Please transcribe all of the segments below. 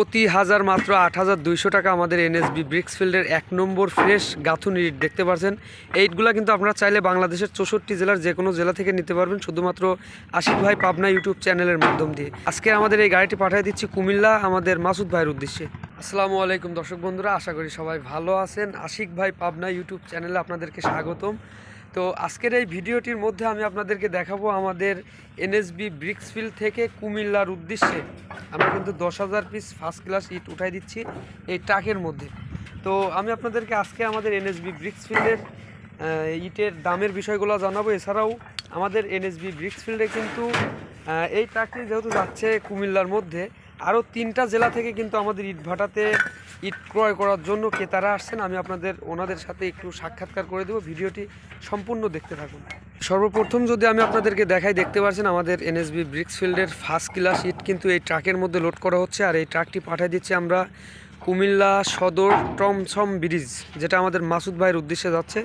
প্রতি হাজার মাত্র আট হাজার দুইশো টাকা আমাদের এনএসবি ব্রিক্সফিল্ডের এক নম্বর ফ্রেশ গাথুনি ইট দেখতে পাচ্ছেন এইটগুলো কিন্তু আপনারা চাইলে বাংলাদেশের চৌষট্টি জেলার যে কোনো জেলা থেকে নিতে পারবেন, শুধুমাত্র আশিক ভাই পাবনা ইউটিউব চ্যানেলের মাধ্যম দিয়ে। আজকে আমাদের এই গাড়িটি পাঠিয়ে দিচ্ছি কুমিল্লা, আমাদের মাসুদ ভাইয়ের উদ্দেশ্যে। আসসালামু আলাইকুম দর্শক বন্ধুরা, আশা করি সবাই ভালো আছেন। আশিক ভাই পাবনা ইউটিউব চ্যানেলে আপনাদেরকে স্বাগতম। তো আজকের এই ভিডিওটির মধ্যে আমি আপনাদেরকে দেখাবো আমাদের এনএসবি ব্রিক্সফিল্ড থেকে কুমিল্লার উদ্দেশ্যে। আমরা কিন্তু দশ হাজার পিস ফার্স্ট ক্লাস ইট উঠাই দিচ্ছি এই ট্রাকের মধ্যে। তো আমি আপনাদেরকে আজকে আমাদের এনএসবি ব্রিক্সফিল্ডের ইটের দামের বিষয়গুলো জানাব। এছাড়াও আমাদের এনএসবি ব্রিক্সফিল্ডে কিন্তু এই ট্রাকটি যেহেতু যাচ্ছে কুমিল্লার মধ্যে আরও তিনটা জেলা থেকে কিন্তু আমাদের ইট ভাটাতে ইট ক্রয় করার জন্য ক্রেতারা আসছেন। আমি আপনাদের, ওনাদের সাথে একটু সাক্ষাৎকার করে দেবো। ভিডিওটি সম্পূর্ণ দেখতে থাকুন। সর্বপ্রথম যদি আমি আপনাদেরকে দেখাই, দেখতে পাচ্ছেন আমাদের এনএসবি ব্রিক্সফিল্ডের ফার্স্ট ক্লাস ইট কিন্তু এই ট্রাকের মধ্যে লোড করা হচ্ছে। আর এই ট্রাকটি পাঠিয়ে দিচ্ছি আমরা কুমিল্লা সদর টমসম ব্রিজ, যেটা আমাদের মাসুদ ভাইয়ের উদ্দেশ্যে যাচ্ছে।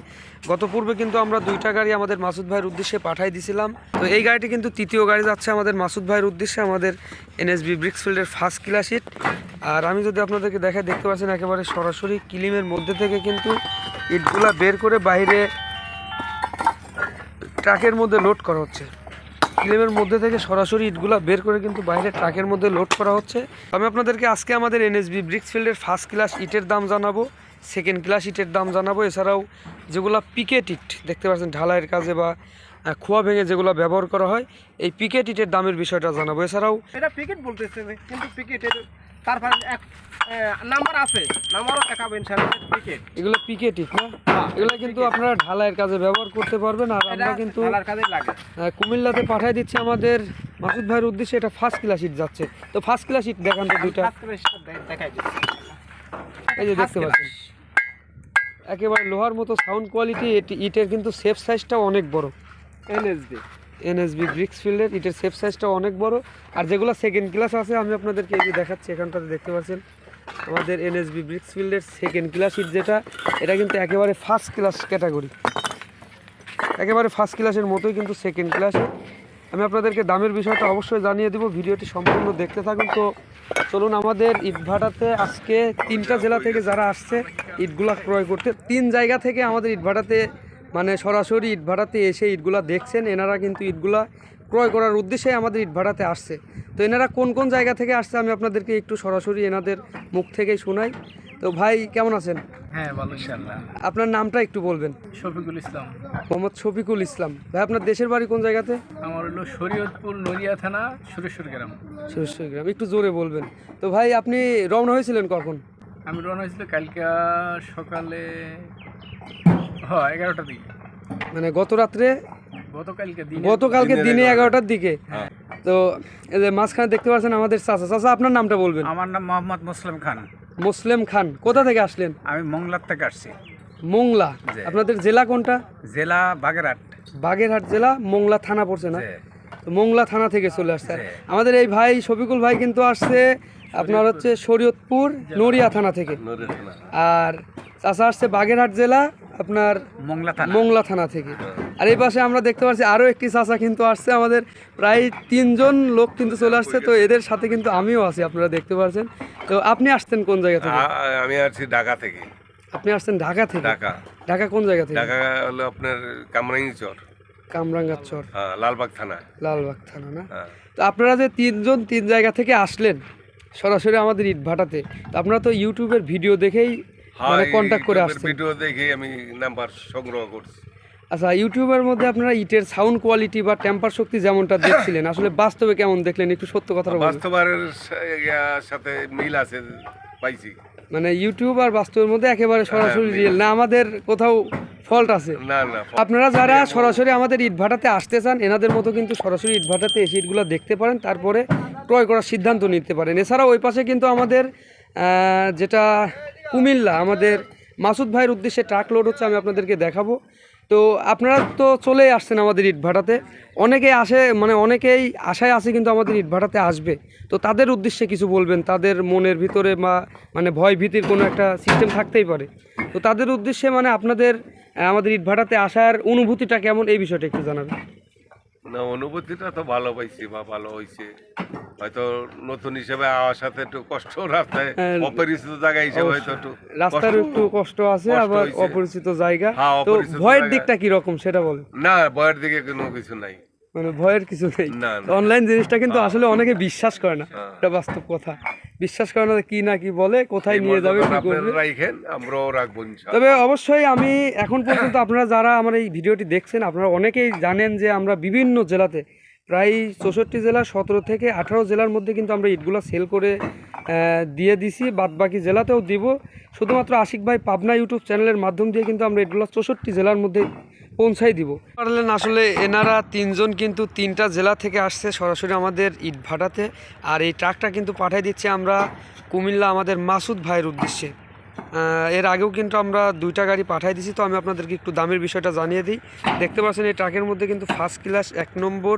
গত পূর্বে কিন্তু আমরা দুইটা গাড়ি আমাদের মাসুদ ভাইয়ের উদ্দেশ্যে পাঠাই দিছিলাম। তো এই গাড়িটি কিন্তু তৃতীয় গাড়ি যাচ্ছে আমাদের মাসুদ ভাইয়ের উদ্দেশ্যে, আমাদের এনএসবি ব্রিক্সফিল্ডের ফার্স্ট ক্লাস ইট আর আমি যদি আপনাদেরকে দেখাই, দেখতে পাচ্ছেন একেবারে সরাসরি কিলিমের মধ্যে থেকে কিন্তু ইটগুলা বের করে বাইরে ট্রাকের মধ্যে লোড করা হচ্ছে। ফিল্মের মধ্যে থেকে সরাসরি ইটগুলা বের করে কিন্তু বাইরে ট্রাকের মধ্যে লোড করা হচ্ছে। আমি আপনাদেরকে আজকে আমাদের এনএসবি ব্রিক্সফিল্ডের ফার্স্ট ক্লাস ইটের দাম জানাব সেকেন্ড ক্লাস ইটের দাম জানাব। এছাড়াও যেগুলো পিকেট ইট, দেখতে পাচ্ছেন ঢালাইয়ের কাজে বা খোয়া ভেঙে যেগুলো ব্যবহার করা হয়, এই পিকেট ইটের দামের বিষয়টা জানাব। এছাড়াও এটা পিকেট বলতেছে, কিন্তু পিকেটের তারপরে এক নাম্বার আছে। নাম্বারও দেখাবেন স্যার পিকেট। এগুলো পিকেট ইট না? হ্যাঁ, এগুলো কিন্তু আপনারা ঢালাইয়ের কাজে ব্যবহার করতে পারবেন আর আমরা কিন্তু কুমিল্লাতে পাঠিয়ে দিচ্ছি আমাদের মাসুদ ভাইয়ের উদ্দেশ্যে এটা ফার্স্ট ক্লাস ইট যাচ্ছে। তো ফার্স্ট ক্লাস ইট দেখান তো দুইটা। এই যে দেখতে পাচ্ছেন। একেবারে লোহার মতো সাউন্ড কোয়ালিটি এটি ইটের কিন্তু সেফ সাইজটাও অনেক বড়। এনএসডি এনএসবি ব্রিক্স ফিল্ডের ইটের সেফ সাইজটা অনেক বড়। আর যেগুলো সেকেন্ড ক্লাস আছে, আমি আপনাদেরকে এই দেখাচ্ছি, এখানটাতে দেখতে পাচ্ছেন। আমাদের এনএসবি ব্রিক্স ফিল্ডের সেকেন্ড ক্লাস ইট যেটা, এটা কিন্তু একেবারে ফার্স্ট ক্লাস ক্যাটাগরি একেবারে ফার্স্ট ক্লাসের মতোই কিন্তু সেকেন্ড ক্লাসে আমি আপনাদেরকে দামের বিষয়টা অবশ্যই জানিয়ে দেবো, ভিডিওটি সম্পূর্ণ দেখতে থাকুন। তো চলুন, আমাদের ইটভাটাতে আজকে তিনটা জেলা থেকে যারা আসছে, ইটগুলা ক্রয় করতে, তিন জায়গা থেকে আমাদের ইটভাটাতে মানে সরাসরি ইটভাটাতে এসে ইটগুলা দেখছেন এনারা কিন্তু ইটগুলা ক্রয় করার উদ্দেশ্যে আমাদের ইটভাটাতে আসছে। তো এনারা কোন কোন জায়গা থেকে আসছে আমি আপনাদেরকে একটু সরাসরি এনাদের মুখ থেকেই শোনাই। তো ভাই কেমন আছেন? হ্যাঁ ভালো আপনার নামটা একটু বলবেন। শফিকুল ইসলাম। মোহাম্মদ শফিকুল ইসলাম। ভাই আপনার দেশের বাড়ি কোন জায়গাতে? আমার হলো শরীয়তপুর নড়িয়া থানা সুরেশ্বর গ্রাম। সুরেশ্বর গ্রাম। একটু জোরে বলবেন। তো ভাই আপনি রওনা হয়েছিলেন কখন? আমি রওনা হয়েছিল কালকে সকালে হ্যাঁ এগারোটার দিকে। মানে গত রাত্রে? গতকালকে দিনে। গতকালকে দিনে এগারোটার দিকে? তো এই যে মাঝখানে দেখতে পাচ্ছেন আমাদের চাচা। চাচা আপনার নামটা বলবেন। আমার নাম মোহাম্মদ মুসলিম খান। মুসলিম খান কোথা থেকে আসলেন? আমি মংলার থেকে আসছি। মোংলা। আপনাদের জেলা কোনটা? জেলা বাগেরহাট। বাগেরহাট জেলা মোংলা থানা পড়ছে না? মোংলা থানা থেকে চলে আসছে। আমাদের এই ভাই শফিকুল ভাই কিন্তু আসছে আপনার হচ্ছে শরীয়তপুর নড়িয়া থানা থেকে। আর চাচা আসছে বাগেরহাট জেলা আপনার মংলা থানা। মোংলা থানা থেকে। আর এই পাশে আমরা দেখতে পাচ্ছি আরও একটি চাচা কিন্তু আসছে আমাদের প্রায় তিনজন লোক কিন্তু চলে আসছে। তো এদের সাথে কিন্তু আমিও আছি আপনারা দেখতে পাচ্ছেন। তো আপনি আসছেন কোন জায়গা থেকে? আমি আসছি ঢাকা থেকে। আপনি আসছেন ঢাকা থেকে? ঢাকা। ঢাকা কোন জায়গা থেকে? ঢাকা হলো আপনার কামরাঙ্গি চর কামরাঙ্গার চর। হ্যাঁ, লালবাগ থানা। লালবাগ থানা না? হ্যাঁ। তো আপনারা যে তিনজন তিন জায়গা থেকে আসলেন সরাসরি আমাদের ইট ভাটাতে আপনারা তো ইউটিউবের ভিডিও দেখেই মানে হ্যাঁ, কন্ট্যাক্ট করে আসছেন। ভিডিও দেখে আমি নাম্বার সংগ্রহ করছি। আচ্ছা ইউটিউবের মধ্যে আপনারা ইটের সাউন্ড কোয়ালিটি বা টেম্পার শক্তি যেমনটা দেখছিলেন আসলে বাস্তবে কেমন দেখলেন? একটু সত্য কথা বাস্তবের সাথে মিল আছে পাইছি। মানে ইউটিউব আর বাস্তবের মধ্যে একেবারে সরাসরি রিয়েল না আমাদের কোথাও ফল্ট আছে। না না আপনারা যারা সরাসরি আমাদের ইট ভাটাতে আসতে চান এনাদের মতো কিন্তু সরাসরি ইট ভাটাতে এসে ইটগুলো দেখতে পারেন তারপরে ক্রয় করার সিদ্ধান্ত নিতে পারেন। এছাড়াও ওই পাশে কিন্তু আমাদের যেটা কুমিল্লা, আমাদের মাসুদ ভাইয়ের উদ্দেশ্যে ট্রাক লোড হচ্ছে, আমি আপনাদেরকে দেখাবো। তো আপনারা তো চলেই আসছেন আমাদের ইট ভাটাতে অনেকেই আসে মানে অনেকেই আশায় আছে কিন্তু আমাদের ইট ভাটাতে আসবে। তো তাদের উদ্দেশ্যে কিছু বলবেন? তাদের মনের ভিতরে বা মানে ভয় ভীতির কোনো একটা সিস্টেম থাকতেই পারে। তো তাদের উদ্দেশ্যে মানে আপনাদের আমাদের ইট ভাটাতে আসার অনুভূতিটা কেমন? এই বিষয়টা একটু জানাবেন। না অনুভূতিটা তো ভালো পাইছি বা ভালো হয়েছে হয়তো নতুন হিসেবে আওয়ার সাথে একটু কষ্ট রাস্তায় হ্যাঁ, অপরিচিত জায়গা হিসেবে হয়তো একটু রাস্তার একটু কষ্ট আছে আবার অপরিচিত জায়গা। হ্যাঁ, তো ভয়ের দিকটা কি রকম সেটা বল। না ভয়ের দিকে কোনো কিছু নাই। মানে ভয়ের কিছু নেই। অনলাইন জিনিসটা কিন্তু আসলে অনেকে বিশ্বাস করে না। হ্যাঁ। এটা বাস্তব কথা। বিশ্বাস করে না কি না কি বলে কোথায় নিয়ে যাবে রাখেন আমরাও রাখব তবে অবশ্যই আমি এখন পর্যন্ত আপনারা যারা আমার এই ভিডিওটি দেখছেন আপনারা অনেকেই জানেন যে আমরা বিভিন্ন জেলাতে প্রায় চৌষট্টি জেলা সতেরো থেকে আঠারো জেলার মধ্যে কিন্তু আমরা ইটগুলো সেল করে দিয়ে দিছি। বাদ বাকি জেলাতেও দিব। শুধুমাত্র আশিক ভাই পাবনা ইউটিউব চ্যানেলের মাধ্যম দিয়ে কিন্তু আমরা এগুলো চৌষট্টি জেলার মধ্যে পৌঁছাই দিব। পারলেন আসলে এনারা তিনজন কিন্তু তিনটা জেলা থেকে আসছে সরাসরি আমাদের ইট ভাটাতে আর এই ট্রাকটা কিন্তু পাঠিয়ে দিচ্ছি আমরা কুমিল্লা আমাদের মাসুদ ভাইয়ের উদ্দেশ্যে। এর আগেও কিন্তু আমরা দুইটা গাড়ি পাঠিয়ে দিছি তো আমি আপনাদেরকে একটু দামের বিষয়টা জানিয়ে দিই। দেখতে পাচ্ছেন এই ট্রাকের মধ্যে কিন্তু ফার্স্ট ক্লাস এক নম্বর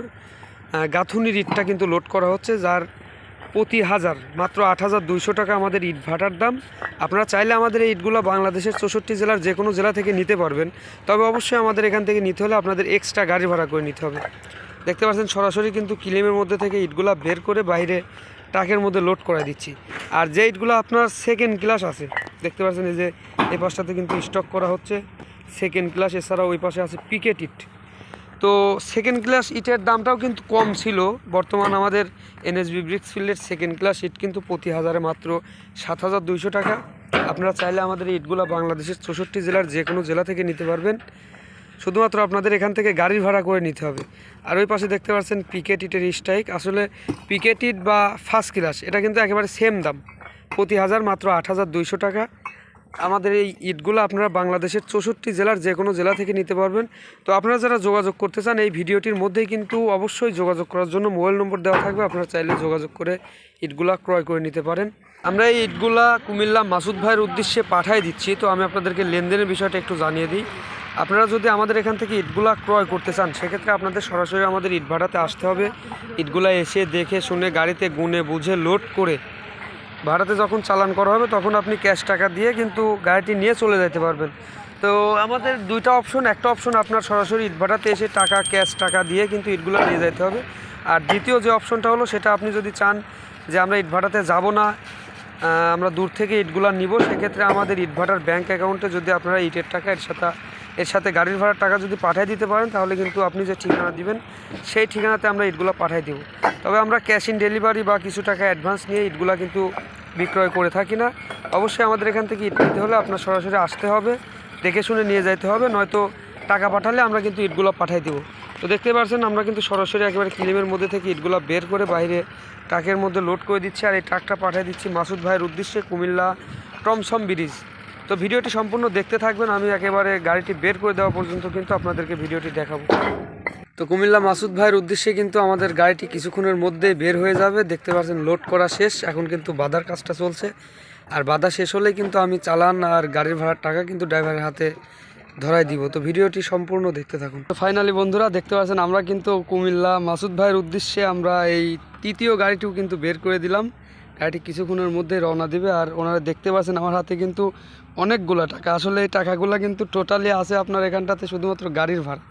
গাঁথুনির ইটটা কিন্তু লোড করা হচ্ছে, যার প্রতি হাজার, মাত্র আট হাজার দুইশো টাকা আমাদের ইট ভাটার দাম। আপনারা চাইলে আমাদের এই ইটগুলো বাংলাদেশের চৌষট্টি জেলার যে কোনো জেলা থেকে নিতে পারবেন। তবে অবশ্যই আমাদের এখান থেকে নিতে হলে আপনাদের এক্সট্রা গাড়ি ভাড়া করে নিতে হবে। দেখতে পাচ্ছেন, সরাসরি কিন্তু কিলিমের মধ্যে থেকে ইটগুলা বের করে বাইরে ট্রাকের মধ্যে লোড করে দিচ্ছি। আর যে ইটগুলো আপনার সেকেন্ড ক্লাস আছে, দেখতে পাচ্ছেন এই যে এই পাশটাতে কিন্তু স্টক করা হচ্ছে। সেকেন্ড ক্লাস এছাড়াও ওই পাশে আছে পিকেট ইট। তো সেকেন্ড ক্লাস ইটের দামটাও কিন্তু কম ছিল। বর্তমান আমাদের এনএসবি ব্রিক্স ফিল্ডের সেকেন্ড ক্লাস ইট কিন্তু প্রতি হাজারে মাত্র সাত হাজার দুইশো টাকা। আপনারা চাইলে আমাদের ইটগুলো বাংলাদেশের চৌষট্টি জেলার যে কোনো জেলা থেকে নিতে পারবেন। শুধুমাত্র আপনাদের এখান থেকে গাড়ি ভাড়া করে নিতে হবে। আর ওই পাশে দেখতে পাচ্ছেন পিকেট ইটের স্ট্রাইক আসলে পিকেট ইট বা ফার্স্ট ক্লাস এটা কিন্তু একেবারে সেম দাম। প্রতি হাজার মাত্র আট হাজার দুইশো টাকা। আমাদের এই ইটগুলো আপনারা বাংলাদেশের চৌষট্টি জেলার যে কোনো জেলা থেকে নিতে পারবেন। তো আপনারা যারা যোগাযোগ করতে চান, এই ভিডিওটির মধ্যেই কিন্তু অবশ্যই যোগাযোগ করার জন্য মোবাইল নম্বর দেওয়া থাকবে। আপনারা চাইলে যোগাযোগ করে ইটগুলা ক্রয় করে নিতে পারেন। আমরা এই ইটগুলা কুমিল্লা মাসুদ ভাইয়ের উদ্দেশ্যে পাঠাই দিচ্ছি। তো আমি আপনাদেরকে লেনদেনের বিষয়টা একটু জানিয়ে দিই। আপনারা যদি আমাদের এখান থেকে ইটগুলা ক্রয় করতে চান, সেক্ষেত্রে আপনাদের সরাসরি আমাদের ইট ভাড়াতে আসতে হবে। ইটগুলা এসে দেখে শুনে গাড়িতে গুনে বুঝে লোড করে ভাড়াতে যখন চালান করা হবে, তখন আপনি ক্যাশ টাকা দিয়ে কিন্তু গাড়িটি নিয়ে চলে যেতে পারবেন। তো আমাদের দুইটা অপশন একটা অপশন আপনার সরাসরি ইট ভাড়াতে এসে টাকা ক্যাশ টাকা দিয়ে কিন্তু ইটগুলো নিয়ে যেতে হবে। আর দ্বিতীয় যে অপশনটা হলো, সেটা আপনি যদি চান যে আমরা ইট ভাড়াতে যাব না আমরা দূর থেকে ইটগুলো নিব, সেক্ষেত্রে আমাদের ইট ভাড়ার ব্যাঙ্ক অ্যাকাউন্টে যদি আপনারা ইটের টাকা এর সাথে এর সাথে গাড়ির ভাড়ার টাকা যদি পাঠিয়ে দিতে পারেন, তাহলে কিন্তু আপনি যে ঠিকানা দিবেন, সেই ঠিকানাতে আমরা ইটগুলো পাঠিয়ে দেবো। তবে আমরা ক্যাশ ইন ডেলিভারি বা কিছু টাকা অ্যাডভান্স নিয়ে ইটগুলো কিন্তু বিক্রয় করে থাকি না। অবশ্যই আমাদের এখান থেকে ইট নিতে হলে আপনার সরাসরি আসতে হবে, দেখে শুনে নিয়ে যাইতে হবে, নয়তো টাকা পাঠালে আমরা কিন্তু ইটগুলো পাঠিয়ে দেবো। তো দেখতে পাচ্ছেন, আমরা কিন্তু সরাসরি একেবারে কিলিমের মধ্যে থেকে ইটগুলো বের করে বাইরে ট্রাকের মধ্যে লোড করে দিচ্ছি। আর এই ট্রাকটা পাঠিয়ে দিচ্ছি মাসুদ ভাইয়ের উদ্দেশ্যে কুমিল্লা টমসম ব্রিজ। তো ভিডিওটি সম্পূর্ণ দেখতে থাকবেন। আমি একেবারে গাড়িটি বের করে দেওয়া পর্যন্ত কিন্তু আপনাদেরকে ভিডিওটি দেখাবো। তো কুমিল্লা মাসুদ ভাইয়ের উদ্দেশ্যে কিন্তু আমাদের গাড়িটি কিছুক্ষণের মধ্যে বের হয়ে যাবে। দেখতে পাচ্ছেন, লোড করা শেষ। এখন কিন্তু বাধার কাজটা চলছে। আর বাধা শেষ হলেই কিন্তু আমি চালান আর গাড়ির ভাড়ার টাকা কিন্তু ড্রাইভারের হাতে ধরাই দিব। তো ভিডিওটি সম্পূর্ণ দেখতে থাকুন। তো ফাইনালি বন্ধুরা, দেখতে পাচ্ছেন, আমরা কিন্তু কুমিল্লা মাসুদ ভাইয়ের উদ্দেশ্যে আমরা এই তৃতীয় গাড়িটিও কিন্তু বের করে দিলাম। গাড়িটি কিছুক্ষণের মধ্যে রওনা দিবে। আর ওনারা দেখতে পাচ্ছেন, আমার হাতে কিন্তু অনেকগুলো টাকা। আসলে এই টাকাগুলো কিন্তু টোটালি আছে আপনার এখানটাতে শুধুমাত্র গাড়ির ভাড়া।